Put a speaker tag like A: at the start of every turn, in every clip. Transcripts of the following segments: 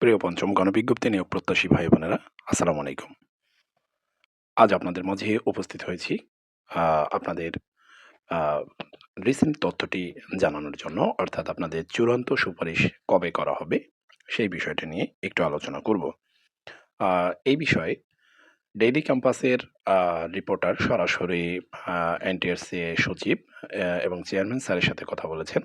A: প্রিয় পঞ্চম গণবিজ্ঞপ্তি নিয়োগ প্রত্যাশী ভাই বোনেরা, আসসালামু আলাইকুম। আজ আপনাদের মাঝে উপস্থিত হয়েছি আপনাদের রিসেন্ট তথ্যটি জানানোর জন্য, অর্থাৎ আপনাদের চূড়ান্ত সুপারিশ কবে করা হবে, সেই বিষয়টা নিয়ে একটু আলোচনা করব। এই বিষয়ে ডেইলি ক্যাম্পাসের রিপোর্টার সরাসরি এনটিআরসি সচিব এবং চেয়ারম্যান স্যারের সাথে কথা বলেছেন।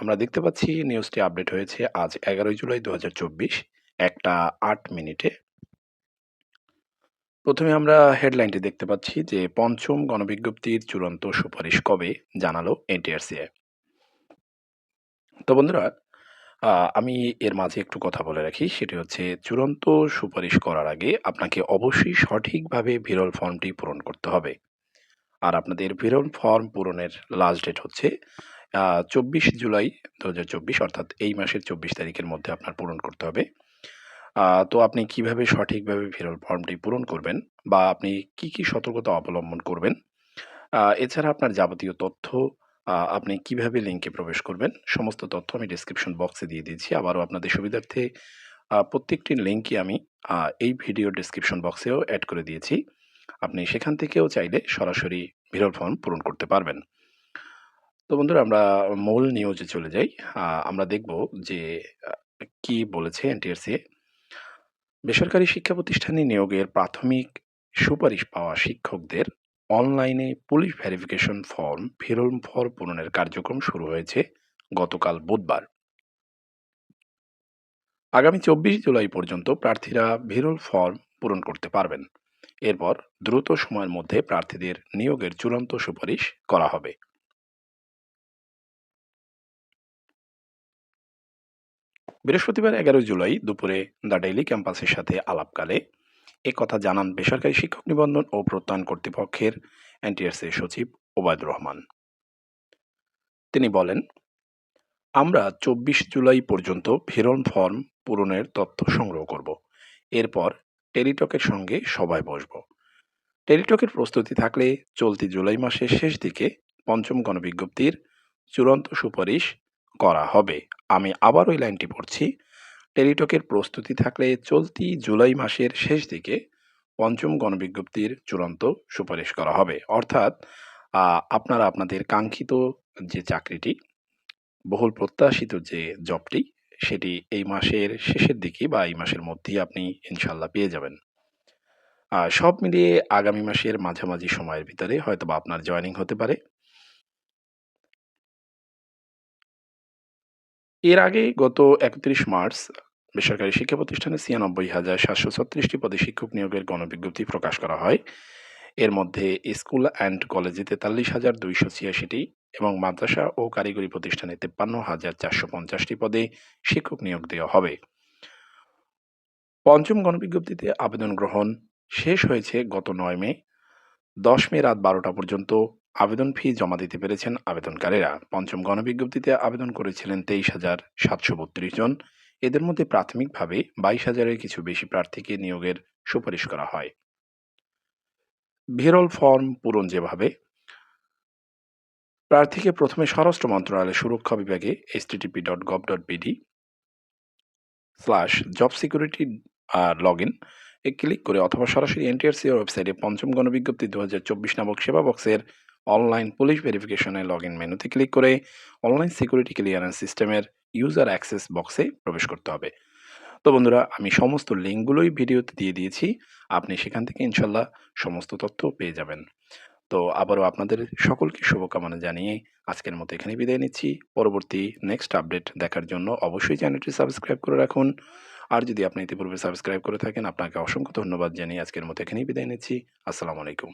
A: আমরা দেখতে পাচ্ছি নিউজটি আপডেট হয়েছে আজ এগারোই জুলাই দু হাজার চব্বিশ, একটা আট মিনিটে। প্রথমে আমরা হেডলাইনটি দেখতে পাচ্ছি যে পঞ্চম গণবিজ্ঞপ্তির চূড়ান্ত সুপারিশ কবে জানালো এনটিআরসিএ। তো বন্ধুরা আমি এর মাঝে একটু কথা বলে রাখি, সেটি হচ্ছে চূড়ান্ত সুপারিশ করার আগে আপনাকে অবশ্যই সঠিকভাবে ভিরল ফর্মটি পূরণ করতে হবে। আর আপনাদের ভিরল ফর্ম পূরণের লাস্ট ডেট হচ্ছে চব্বিশ জুলাই দু হাজার চব্বিশ, অর্থাৎ এই মাসের চব্বিশ তারিখের মধ্যে আপনার পূরণ করতে হবে। তো আপনি কীভাবে সঠিকভাবে ভিরল ফর্মটি পূরণ করবেন বা আপনি কি কি সতর্কতা অবলম্বন করবেন? এছাড়া আপনার যাবতীয় তথ্য আপনি কীভাবে লিঙ্কে প্রবেশ করবেন, সমস্ত তথ্য আমি ডিসক্রিপশন বক্সে দিয়ে দিয়েছি। আবারও আপনাদের সুবিধার্থে প্রত্যেকটি লিঙ্কই আমি এই ভিডিও ডিসক্রিপশন বক্সেও অ্যাড করে দিয়েছি। আপনি সেখান থেকেও চাইলে সরাসরি ভিরল ফর্ম পূরণ করতে পারবেন। তো বন্ধুরা, আমরা মূল নিউজে চলে যাই। আমরা দেখব যে কি বলেছে এনটিআরসি। বেসরকারি শিক্ষা প্রতিষ্ঠানে নিয়োগের প্রাথমিক সুপারিশ পাওয়া শিক্ষকদের অনলাইনে পুলিশ ভেরিফিকেশন ফর্ম ফেরল ফর্ম পূরণের কার্যক্রম শুরু হয়েছে গতকাল বুধবার। আগামী চব্বিশ জুলাই পর্যন্ত প্রার্থীরা ভিরল ফর্ম পূরণ করতে পারবেন। এরপর দ্রুত সময়ের মধ্যে প্রার্থীদের নিয়োগের চূড়ান্ত সুপারিশ করা হবে। বৃহস্পতিবার এগারো জুলাই দুপুরে দ্য ডেইলি ক্যাম্পাসের সাথে আলাপকালে। এ কথা জানান বেসরকারি শিক্ষক নিবন্ধন ও প্রত্যয়ন কর্তৃপক্ষের এনটিআরসি সচিব ওবায়দুর রহমান। তিনি বলেন, আমরা চব্বিশ জুলাই পর্যন্ত ফেরন ফর্ম পূরণের তথ্য সংগ্রহ করব। এরপর টেলিটকের সঙ্গে সবাই বসব। টেলিটকের প্রস্তুতি থাকলে চলতি জুলাই মাসের শেষ দিকে পঞ্চম গণবিজ্ঞপ্তির চূড়ান্ত সুপারিশ করা হবে। আমি আবার ওই লাইনটি পড়ছি। টেলিটকের প্রস্তুতি থাকলে চলতি জুলাই মাসের শেষ দিকে পঞ্চম গণবিজ্ঞপ্তির চূড়ান্ত সুপারিশ করা হবে। অর্থাৎ আপনারা আপনাদের কাঙ্ক্ষিত যে চাকরিটি, বহুল প্রত্যাশিত যে জবটি, সেটি এই মাসের শেষের দিকে বা এই মাসের মধ্যেই আপনি ইনশাল্লাহ পেয়ে যাবেন। সব মিলিয়ে আগামী মাসের মাঝামাঝি সময়ের ভিতরে হয়তো বা আপনার জয়েনিং হতে পারে। এর আগে গত একত্রিশ মার্চ বেসরকারি শিক্ষা প্রতিষ্ঠানে ছিয়ানব্বই হাজার সাতশো ছত্রিশটি পদে শিক্ষক নিয়োগের গণবিজ্ঞপ্তি প্রকাশ করা হয়। এর মধ্যে স্কুল অ্যান্ড কলেজে তেতাল্লিশ হাজার দুইশো ছিয়াশিটি এবং মাদ্রাসা ও কারিগরি প্রতিষ্ঠানে তেপ্পান্ন হাজার চারশো পঞ্চাশটি পদে শিক্ষক নিয়োগ দেওয়া হবে। পঞ্চম গণবিজ্ঞপ্তিতে আবেদন গ্রহণ শেষ হয়েছে গত নয় মে। দশ মে রাত বারোটা পর্যন্ত আবেদন ফি জমা দিতে পেরেছেন আবেদনকারীরা। পঞ্চম গণবিজ্ঞপ্তিতে আবেদন করেছিলেন তেইশ হাজার সাতশো বত্রিশ জন। এদের মধ্যে প্রাথমিকভাবে বাইশ হাজারের কিছু বেশি প্রার্থীকে নিয়োগের সুপারিশ করা হয়। ভিরল ফর্ম পূরণ যেভাবে, প্রার্থীকে প্রথমে স্বরাষ্ট্র মন্ত্রণালয়ের সুরক্ষা বিভাগে HTTP dot gov dot BD slash job security log in A click করে অথবা সরাসরি এনটিআরসি ওয়েবসাইটে পঞ্চম গণবিজ্ঞপ্তি দু হাজার চব্বিশ নামক সেবা বক্সের অনলাইন পুলিশ ভেরিফিকেশনে লগ ইন মেনুতে ক্লিক করে অনলাইন সিকিউরিটি ক্লিয়ারেন্স সিস্টেমের ইউজার অ্যাক্সেস বক্সে প্রবেশ করতে হবে। তো বন্ধুরা, আমি সমস্ত লিঙ্কগুলোই ভিডিওতে দিয়ে দিয়েছি, আপনি সেখান থেকে ইনশাল্লাহ সমস্ত তথ্য পেয়ে যাবেন। তো আবারও আপনাদের সকলকে শুভকামনা জানিয়ে আজকের মতো এখানে বিদায় নিচ্ছি। পরবর্তী নেক্সট আপডেট দেখার জন্য অবশ্যই চ্যানেলটি সাবস্ক্রাইব করে রাখুন। আর যদি আপনি ইতিপূর্বে সাবস্ক্রাইব করে থাকেন, আপনাকে অসংখ্য ধন্যবাদ জানিয়ে আজকের মতো এখানেই বিদায় নিচ্ছি। আসসালামু আলাইকুম।